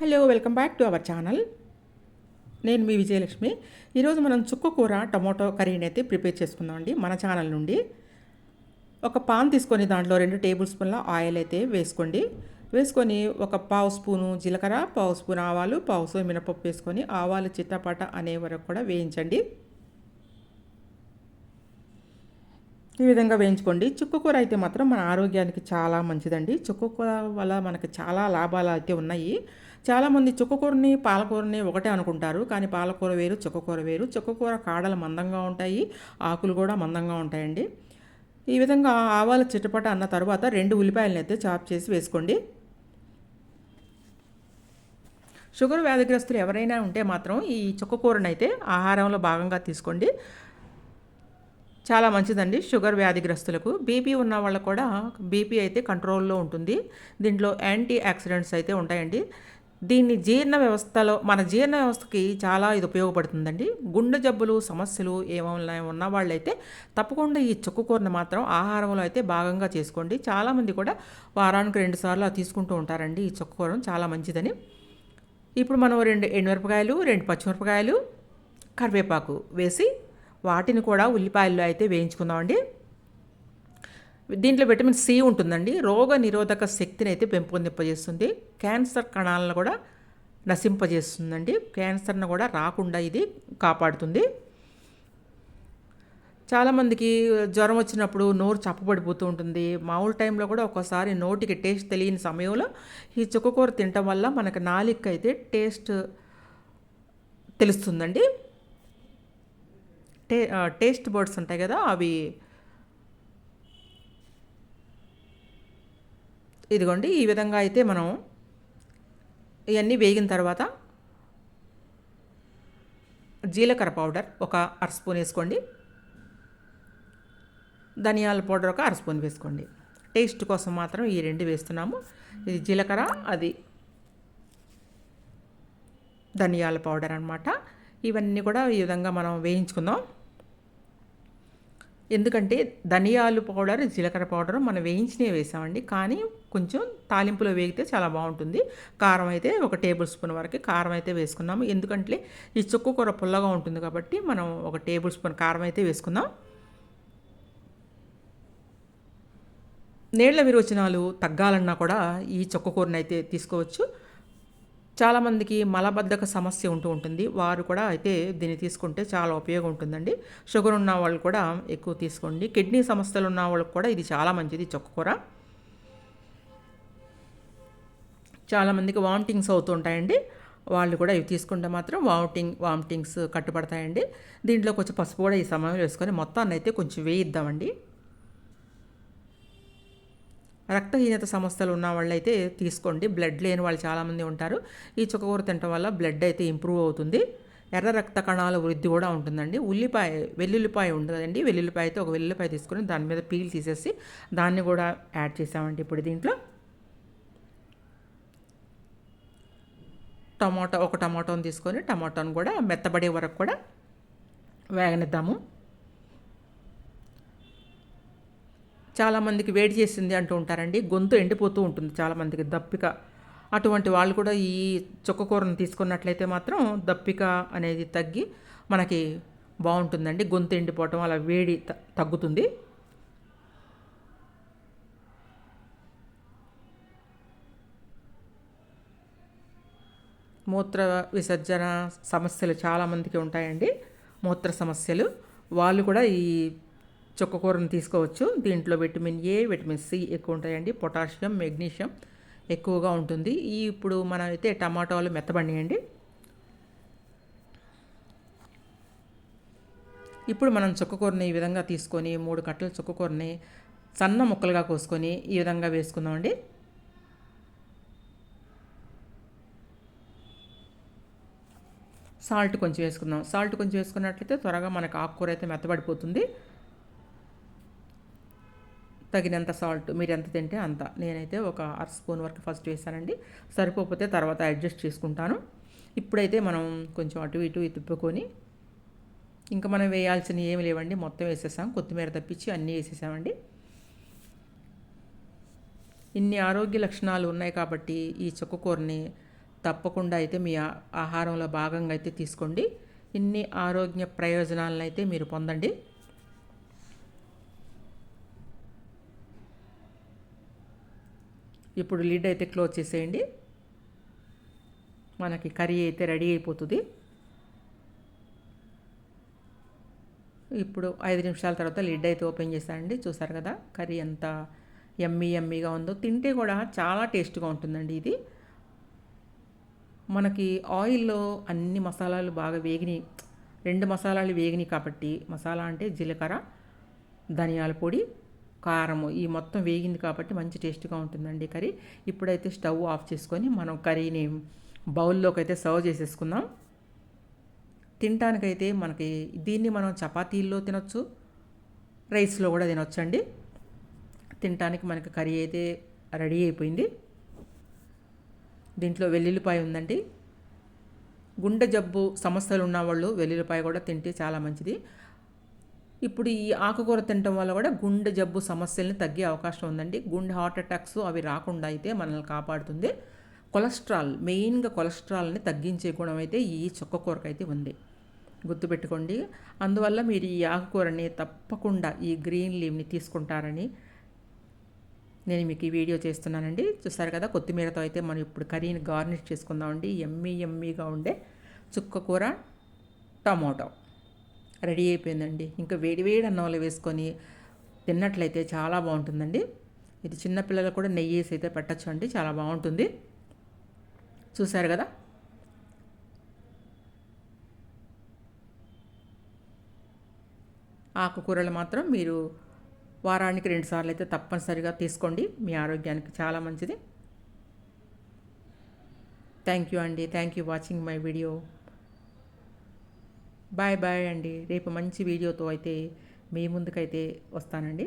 Hello welcome back to our channel నేను మీ విజయలక్ష్మి. ఈరోజు మనం చుక్క కూర టమోటో కర్రీని అయితే ప్రిపేర్ చేసుకుందామండి మన ఛానల్ నుండి. ఒక పాన్ తీసుకొని దాంట్లో రెండు టేబుల్ స్పూన్ల ఆయిల్ అయితే వేసుకోండి. వేసుకొని ఒక పావు స్పూను జీలకర్ర పావు స్పూన్ ఆవాలు పావు స్పూన్ మినపప్పు వేసుకొని ఆవాలు చిత్తపాట అనే వరకు కూడా వేయించండి. ఈ విధంగా వేయించుకోండి. చుక్కకూర అయితే మాత్రం మన ఆరోగ్యానికి చాలా మంచిదండి. చుక్కకూర వల్ల మనకి చాలా లాభాలు అయితే ఉన్నాయి. చాలామంది చుక్కకూరని పాలకూరని ఒకటే అనుకుంటారు. కానీ పాలకూర వేరు చుక్కకూర వేరు. చుక్కకూర కాడలు మందంగా ఉంటాయి. ఆకులు కూడా మందంగా ఉంటాయండి. ఈ విధంగా ఆవాలు చిట్టపట అన్న తర్వాత రెండు ఉల్లిపాయలను అయితే చాప్ చేసి వేసుకోండి. షుగర్ వ్యాధిగ్రస్తులు ఎవరైనా ఉంటే మాత్రం ఈ చుక్కకూరనైతే అయితే ఆహారంలో భాగంగా తీసుకోండి. చాలా మంచిదండి. షుగర్ వ్యాధిగ్రస్తులకు బీపీ ఉన్న వాళ్ళకు కూడా బీపీ అయితే కంట్రోల్లో ఉంటుంది. దీంట్లో యాంటీ యాక్సిడెంట్స్ అయితే ఉంటాయండి. దీన్ని జీర్ణ వ్యవస్థలో మన జీర్ణ వ్యవస్థకి చాలా ఇది ఉపయోగపడుతుందండి. గుండె జబ్బులు సమస్యలు ఏమైనా ఉన్న వాళ్ళైతే తప్పకుండా ఈ చుక్కుకూరని మాత్రం ఆహారంలో అయితే భాగంగా చేసుకోండి. చాలామంది కూడా వారానికి రెండు సార్లు తీసుకుంటూ ఉంటారండి ఈ చుక్కుకూరం చాలా మంచిదని. ఇప్పుడు మనం రెండు ఎండుమిరపకాయలు రెండు పచ్చిమిరపకాయలు కరివేపాకు వేసి వాటిని కూడా ఉల్లిపాయల్లో అయితే వేయించుకుందామండి. దీంట్లో విటమిన్ సి ఉంటుందండి. రోగ నిరోధక శక్తిని అయితే పెంపొందింపజేస్తుంది. క్యాన్సర్ కణాలను కూడా నశింపజేస్తుందండి. క్యాన్సర్ను కూడా రాకుండా ఇది కాపాడుతుంది. చాలామందికి జ్వరం వచ్చినప్పుడు నోరు చప్పబడిపోతూ ఉంటుంది. మామూలు టైంలో కూడా ఒక్కోసారి నోటికి టేస్ట్ తెలియని సమయంలో ఈ చుక్కకూర తినటం వల్ల మనకు నాలిక అయితే టేస్ట్ తెలుస్తుందండి. టే టేస్ట్ బర్డ్స్ ఉంటాయి కదా అవి. ఇదిగోండి ఈ విధంగా అయితే మనం ఇవన్నీ వేగిన తర్వాత జీలకర్ర పౌడర్ ఒక అర స్పూన్ వేసుకోండి. ధనియాల పౌడర్ ఒక అర స్పూన్ వేసుకోండి. టేస్ట్ కోసం మాత్రం ఈ రెండు వేస్తున్నాము. ఇది జీలకర్ర అది ధనియాల పౌడర్ అనమాట ఇవన్నీ కూడా ఈ విధంగా మనం వేయించుకుందాం. ఎందుకంటే ధనియాలు పౌడర్ జీలకర్ర పౌడర్ మనం వేయించినే వేసామండి. కానీ కొంచెం తాలింపులో వేగితే చాలా బాగుంటుంది. కారం అయితే ఒక టేబుల్ స్పూన్ వరకు కారం అయితే వేసుకున్నాము. ఎందుకంటే ఈ చుక్క కూర పుల్లగా ఉంటుంది కాబట్టి మనం ఒక టేబుల్ స్పూన్ కారం అయితే వేసుకుందాం. నీళ్ళ విరోచనాలు తగ్గాలన్నా కూడా ఈ చుక్కకూరని అయితే తీసుకోవచ్చు. చాలామందికి మలబద్ధక సమస్య ఉంటూ ఉంటుంది. వారు కూడా అయితే దీన్ని తీసుకుంటే చాలా ఉపయోగం ఉంటుందండి షుగర్ ఉన్న వాళ్ళు కూడా ఎక్కువ తీసుకోండి. కిడ్నీ సమస్యలు ఉన్న వాళ్ళకి కూడా ఇది చాలా మంచిది. చొక్కకూర చాలామందికి వామిటింగ్స్ అవుతుంటాయండి. వాళ్ళు కూడా ఇవి తీసుకుంటే మాత్రం వామిటింగ్ వామిటింగ్స్ కట్టుబడతాయండి. దీంట్లో కొంచెం పసుపు కూడా ఈ సమయంలో వేసుకొని మొత్తాన్ని అయితే కొంచెం వేయిద్దామండి. రక్తహీనత సమస్యలు ఉన్న వాళ్ళైతే తీసుకోండి. బ్లడ్ లేని వాళ్ళు చాలామంది ఉంటారు. ఈ చుక్కకూర తినటం వల్ల బ్లడ్ అయితే ఇంప్రూవ్ అవుతుంది. ఎర్ర రక్త కణాల వృద్ధి కూడా ఉంటుందండి. ఉల్లిపాయ వెల్లుల్లిపాయ ఉండదండి. వెల్లుల్లిపాయ అయితే ఒక వెల్లుల్లిపాయ తీసుకొని దాని మీద పీల్ తీసేసి దాన్ని కూడా యాడ్ చేసామండి ఇప్పుడు దీంట్లో. టమాటో ఒక టమాటోని తీసుకొని టమాటోని కూడా మెత్తబడే వరకు కూడా వేగనిద్దాము. చాలామందికి వేడి చేసింది అంటూ ఉంటారండి. గొంతు ఎండిపోతూ ఉంటుంది చాలామందికి దప్పిక. అటువంటి వాళ్ళు కూడా ఈ చుక్కకూరను తీసుకున్నట్లయితే మాత్రం దప్పిక అనేది తగ్గి మనకి బాగుంటుందండి. గొంతు ఎండిపోవటం అలా వేడి తగ్గుతుంది. మూత్ర విసర్జన సమస్యలు చాలామందికి ఉంటాయండి. మూత్ర సమస్యలు. వాళ్ళు కూడా ఈ చుక్కకూరను తీసుకోవచ్చు. దీంట్లో విటమిన్ ఏ విటమిన్ సి ఎక్కువ ఉంటాయండి. పొటాషియం మెగ్నీషియం ఎక్కువగా ఉంటుంది. ఈ ఇప్పుడు మనం అయితే టమాటాలు మెత్తబడియండి ఇప్పుడు మనం చుక్కకూరని ఈ విధంగా తీసుకొని మూడు కట్టల చుక్కకూరని సన్న ముక్కలుగా కోసుకొని ఈ విధంగా వేసుకుందామండి. సాల్ట్ కొంచెం వేసుకుందాం. సాల్ట్ కొంచెం వేసుకున్నట్లయితే త్వరగా మనకు ఆకుకూర అయితే మెత్తబడిపోతుంది. తగినంత సాల్ట్ మీరు ఎంత తింటే అంత. నేనైతే ఒక అర స్పూన్ వరకు ఫస్ట్ వేసానండి. సరిపోతే తర్వాత అడ్జస్ట్ చేసుకుంటాను. ఇప్పుడైతే మనం కొంచెం అటు ఇటు తిప్పుకొని ఇంకా మనం వేయాల్సినవి ఏమి లేవండి. మొత్తం వేసేసాం. కొత్తిమీర తప్పించి అన్నీ వేసేసామండి. ఇన్ని ఆరోగ్య లక్షణాలు ఉన్నాయి కాబట్టి ఈ చుక్కకూరని తప్పకుండా అయితే మీ ఆహారంలో భాగంగా అయితే తీసుకోండి. ఇన్ని ఆరోగ్య ప్రయోజనాలను అయితే మీరు పొందండి. ఇప్పుడు లిడ్ అయితే క్లోజ్ చేసేయండి. మనకి కర్రీ అయితే రెడీ అయిపోతుంది. ఇప్పుడు ఐదు నిమిషాల తర్వాత లిడ్ అయితే ఓపెన్ చేశానండి చూసారు కదా కర్రీ ఎంత ఎమ్మీ ఎమ్మీగా ఉందో. తింటే కూడా చాలా టేస్ట్గా ఉంటుందండి ఇది. మనకి ఆయిల్లో అన్ని మసాలాలు బాగా వేగినాయి రెండు మసాలాలు వేగినాయి కాబట్టి మసాలా అంటే జీలకర్ర ధనియాల పొడి కారము ఈ మొత్తం వేగింది కాబట్టి మంచి టేస్ట్గా ఉంటుందండి కర్రీ. ఇప్పుడైతే స్టవ్ ఆఫ్ చేసుకొని మనం కర్రీని బౌల్లోకి అయితే సర్వ్ చేసేసుకుందాం. తినటానికైతే మనకి దీన్ని మనం చపాతీల్లో తినొచ్చు రైస్లో కూడా తినొచ్చండి. తినటానికి మనకి కర్రీ అయితే రెడీ అయిపోయింది. దీంట్లో వెల్లుల్లిపాయ ఉందండి. గుండె జబ్బు సమస్యలు ఉన్నవాళ్ళు వెల్లుల్లిపాయ కూడా తింటే చాలా మంచిది. ఇప్పుడు ఈ ఆకుకూర తినటం వల్ల కూడా గుండె జబ్బు సమస్యల్ని తగ్గే అవకాశం ఉందండి. గుండె హార్ట్ అటాక్స్ అవి రాకుండా అయితే మనల్ని కాపాడుతుంది. కొలెస్ట్రాల్ మెయిన్గా కొలెస్ట్రాల్ని తగ్గించే గుణం అయితే ఈ చుక్క కూరకైతే ఉంది. గుర్తుపెట్టుకోండి. అందువల్ల మీరు ఈ ఆకుకూరని తప్పకుండా ఈ గ్రీన్ లీవ్ని తీసుకుంటారని నేను మీకు ఈ వీడియో చేస్తున్నానండి. చూసారు కదా కొత్తిమీరతో అయితే మనం ఇప్పుడు కర్రీని గార్నిష్ చేసుకుందామండి. ఎమ్మీ ఎమ్మీగా ఉండే చుక్క కూర టమాటో. రెడీ అయిపోయిందండి. ఇంకా వేడివేడి అన్నంలో వేసుకొని తిన్నట్లయితే చాలా బాగుంటుందండి. ఇది చిన్నపిల్లలకు కూడా నెయ్యి వేసి అయితే పెట్టచ్చు అండి చాలా బాగుంటుంది. చూశారు కదా? ఆకుకూరలు మాత్రం మీరు వారానికి రెండుసార్లు అయితే తప్పనిసరిగా తీసుకోండి. మీ ఆరోగ్యానికి చాలా మంచిది. థ్యాంక్ యూ అండి. Thank you watching my video. Bye bye అండి. రేపు మంచి వీడియోతో అయితే మీ ముందుకైతే వస్తానండి.